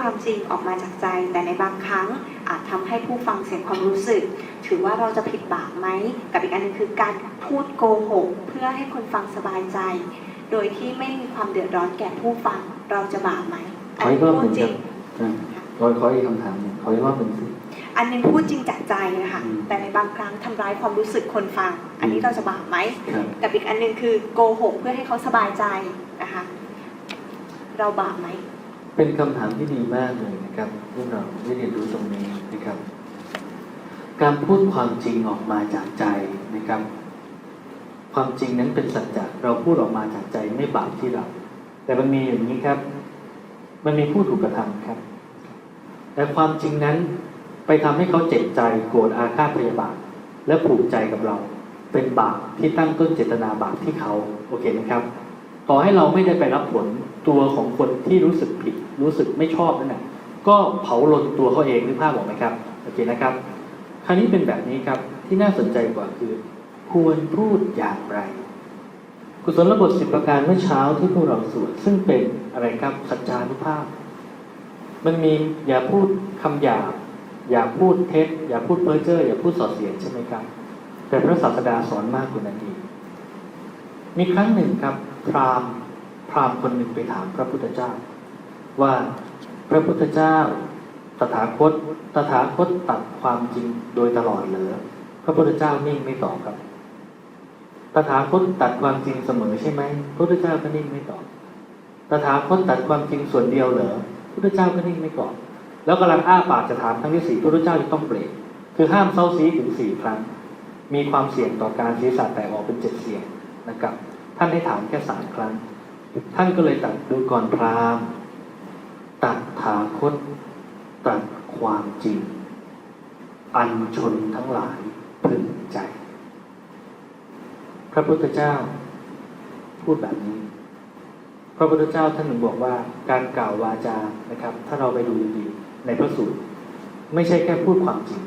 ความจริงออกมาจากใจ แต่ในบางครั้งอาจทำให้ผู้ฟังเสียความรู้สึก ถือว่าเราจะผิดบาปไหมกับอีกอันหนึงคือการพูดโกหกเพื่อให้คนฟังสบายใจ โดยที่ไม่มีความเดือดร้อนแก่ผู้ฟังเราจะบาปไหมขออีกรอบหพูนึ่ดงจคริรับงอ่าขอขออีกคำถามหนึ่งขออีกรอบหนึ่งสิอันหนึงพูดจริงจากใจนะคะอืมแต่ในบางครั้งทำร้ายความรู้สึกคนฟัง อันนี้เราจะบาปไหมครับกับอีกอันหนึงคือโกหกเพื่อให้เขาสบายใจนะคะเราบาปไหม เป็นคำถามที่ดีมากเลยนะครับพวกเราได้เรียนรู้ตรงนี้นะครับ การพูดความจริงออกมาจากใจนะครับ ความจริงนั้นเป็นสัจจะเราพูดออกมาจากใจไม่บาปที่เรา แต่มันมีอย่างนี้ครับ มันมีผู้ถูกกระทำครับ แต่ความจริงนั้นไปทำให้เขาเจ็บใจโกรธอาฆาตพยาบาท และผูกใจกับเรา เป็นบาปที่ตั้งต้นเจตนาบาปที่เขาโอเคไหมครับ ต่อให้เราไม่ได้ไปรับผลตัวของคนที่รู้สึกผิด รู้สึกไม่ชอบนั่นแหละก็เผาหลนตัวเขาเองนึกภาพออกไหมครับโอเคนะครับ คราวนี้เป็นแบบนี้ครับที่น่าสนใจกว่าคือ ควรพูดอย่างไรกุศลบทสิบประการเมื่อเช้าที่พวกเราสวดซึ่งเป็นอะไรครับสัจจานุภาพ มันมีอย่าพูดคำหยาบอย่าพูดเท็จอย่าพูดเพ้อเจ้ออย่าพูดส่อเสียดใช่ไหมครับ แต่พระศาสดาสอนมากกว่านั้นอีกมีครั้งหนึ่งครับ พราหมณ์พราหมณ์คนหนึ่งไปถามพระพุทธเจ้า ว่าพระพุทธเจ้าตถาคตตถาคตตัดความจริงโดยตลอดเหรอพระพุทธเจ้านิ่งไม่ตอบครับ ตถาคตตัดความจริงเสมอใช่ไหมพระพุทธเจ้าก็นิ่งไม่ตอบ ตถาคตตัดความจริงส่วนเดียวเหรอพระพุทธเจ้าก็นิ่งไม่ตอบ แล้วกำลังอ้าปากจะถามครั้งที่สี่พระพุทธเจ้าจะต้องเบรกคือห้ามเซาซีถึงสี่ครั้ง มีความเสี่ยงต่อการศีรษะแตกออกเป็นเจ็ดเสียงนะครับ ท่านให้ถามแค่สามครั้ง ท่านก็เลยตัดดูก่อนพราหมณ์ตัดถาคตตัดความจริง อันชนทั้งหลายพึงใจ พระพุทธเจ้าพูดแบบนี้ พระพุทธเจ้าท่านหนึ่งบอกว่าการกล่าววาจานะครับ ถ้าเราไปดูดีๆในพระสูตร ไม่ใช่แค่พูดความจริง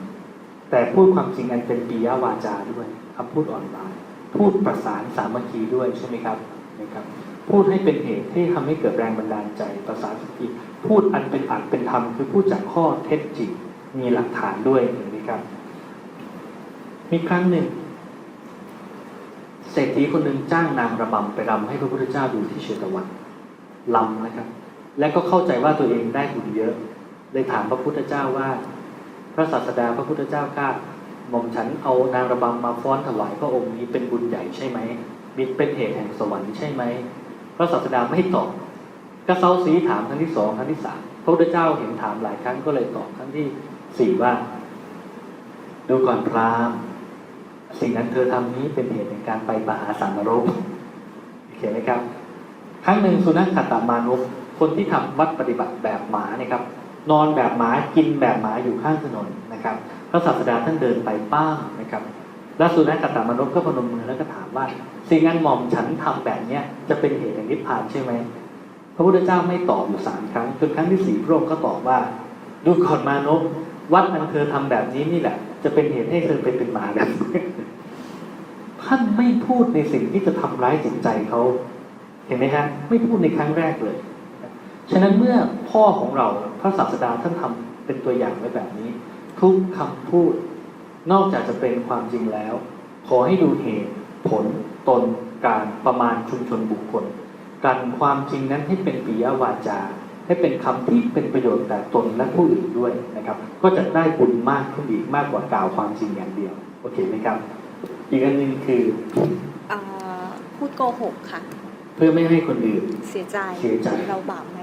แต่พูดความจริงอันเป็นปียวาจาด้วยคำพูดอ่อนหวาน พูดประสานสามัคคีด้วยใช่ไหมครับนะครับพูดให้เป็นเหตุที่ทำให้เกิดแรงบันดาลใจประสานสติพูดอันเป็นอัดเป็นธรรมคือพูดจากข้อเท็จจริงมีหลักฐานด้วยนไหมครับ มีครั้งหนึ่งเศรษฐีคนหนึ่งจ้างนางระบำไปรำให้พระพุทธเจ้าดูที่เชตวันลำนะครับ และก็เข้าใจว่าตัวเองได้บุญเยอะเลยถามพระพุทธเจ้าว่า พระศาสดาพระพุทธเจ้าข้า หม่อมฉันเอานางระบำมาฟ้อนถวายพระองค์นี้เป็นบุญใหญ่ใช่ไหมมีเป็นเหตุแห่งสวรรค์ใช่ไหมพระศาสดาไม่ตอบก็เซาซีถามครั้งที่สองครั้งที่สามพระพุทธเจ้าเห็นถามหลายครั้งก็เลยตอบครั้งที่สี่ว่า ดูก่อนพราหมณ์สิ่งนั้นเธอทำนี้เป็นเหตุแห่งการไปปหาสามโรคโอเคไหมครับ ครั้งหนึ่งสุนัขขัตตามานุคนที่ทำวัดปฏิบัติแบบหมาเนี่ยครับ นอนแบบหมากินแบบหมาอยู่ข้างถนนนะครับ ระศาสดาท่านเดินไปป้างนะครับแล้วสุนัขขัตตามนุษย์ก็พนมมือแล้วก็ถามว่า สิ่งนั้นหม่อมฉันทำแบบเนี้ยจะเป็นเหตุแห่งนิพพานใช่ไหมพระพุทธเจ้าไม่ตอบอยู่สามครั้งจนครั้งที่สี่พระองค์ก็ตอบว่า ดูก่อนมานพวัดอันเธอทำแบบนี้นี่แหละ จะเป็นเหตุให้เธอไปเป็นหมาแบบท่านไม่พูดในสิ่งที่จะทำร้ายจิตใจเขาเห็นไหมฮะไม่พูดในครั้งแรกเลย ฉะนั้นเมื่อพ่อของเราพระศาสดาท่านทำเป็นตัวอย่างไว้แบบนี้ ทุกคำพูด นอกจากจะเป็นความจริงแล้ว ขอให้ดูเหตุผลตนการประมาณชุมชนบุคคล การความจริงนั้นให้เป็นปิยวาจา ให้เป็นคำที่เป็นประโยชน์แต่ตนและผู้อื่นด้วยนะครับ ก็จะได้บุญมากขึ้นอีกมากกว่ากล่าวความจริงอย่างเดียว โอเคไหมครับ อีกอันหนึ่งคือเอ่อพูดโกหกค่ะ เพื่อไม่ให้คนอื่นเสียใจเสียใจเราบาปไหม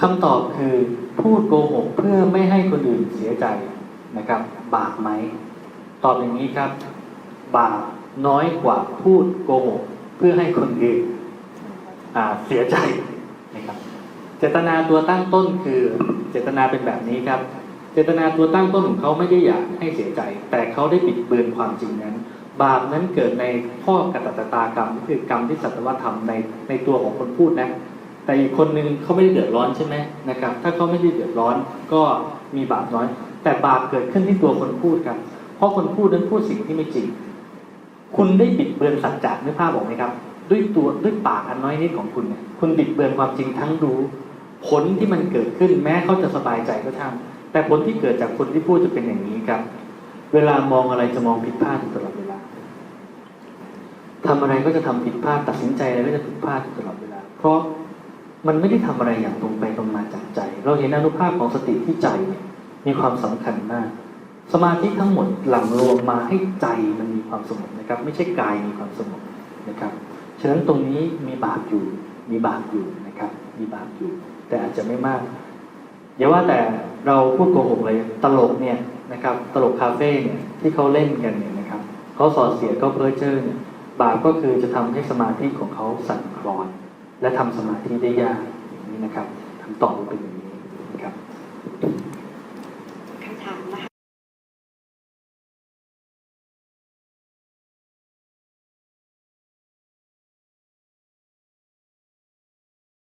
คำตอบคือพูดโกหกเพื่อไม่ให้คนอื่นเสียใจ นะครับ บาปไหมตอบอย่างนี้ครับ บาปน้อยกว่าพูดโกหกเพื่อให้คนอื่นเสียใจนะครับ เจตนาตัวตั้งต้นคือเจตนาเป็นแบบนี้ครับ เจตนาตัวตั้งต้นของเขาไม่ได้อยากให้เสียใจ แต่เขาได้ปิดเบือนความจริงนั้น บาปนั้นเกิดในข้อกตตตากรรมคือกรรมที่สัตวธรรมในในตัวของคนพูดนะแต่อีกคนนึงเขาไม่ได้เดือดร้อนใช่ไหมนะครับ ถ้าเขาไม่ได้เดือดร้อนก็มีบาปน้อย แต่บาปเกิดขึ้นที่ตัวคนพูดครับ เพราะคนพูดนั้นพูดสิ่งที่ไม่จริง คุณได้บิดเบือนสัจจะนึกภาพออกไหมครับ ด้วยตัวด้วยปากอันน้อยนิดของคุณเนี่ยคุณบิดเบือนความจริงทั้งรู้ผลที่มันเกิดขึ้นแม้เขาจะสบายใจก็ช่างแต่ผลที่เกิดจากคนที่พูดจะเป็นอย่างนี้ครับ เวลามองอะไรจะมองผิดพลาดตลอดเวลาทำอะไรก็จะทำผิดพลาดตัดสินใจอะไรก็จะผิดพลาดตลอดเวลา เพราะมันไม่ได้ทำอะไรอย่างตรงไปตรงมาจากใจ เราเห็นอนุภาพของสติที่ใจเนี่ย มีความสำคัญมาก สมาธิทั้งหมดหลั่งรวมมาให้ใจมันมีความสงบนะครับ ไม่ใช่กายมีความสงบนะครับ ฉะนั้นตรงนี้มีบาปอยู่ มีบาปอยู่นะครับ มีบาปอยู่ แต่อาจจะไม่มากอย่าว่าแต่เราพูดโกหกเลยตลกเนี่ยนะครับ ตลกคาเฟ่เนี่ยที่เขาเล่นกันเนี่ยนะครับเขาสอดเสียดเขาเพ้อเจ้อเนี่ยบาปก็คือจะทำให้สมาธิของเขาสั่นคลอน และทำสมาธิได้ยากอย่างนี้นะครับคำตอบเป็นอย่างนี้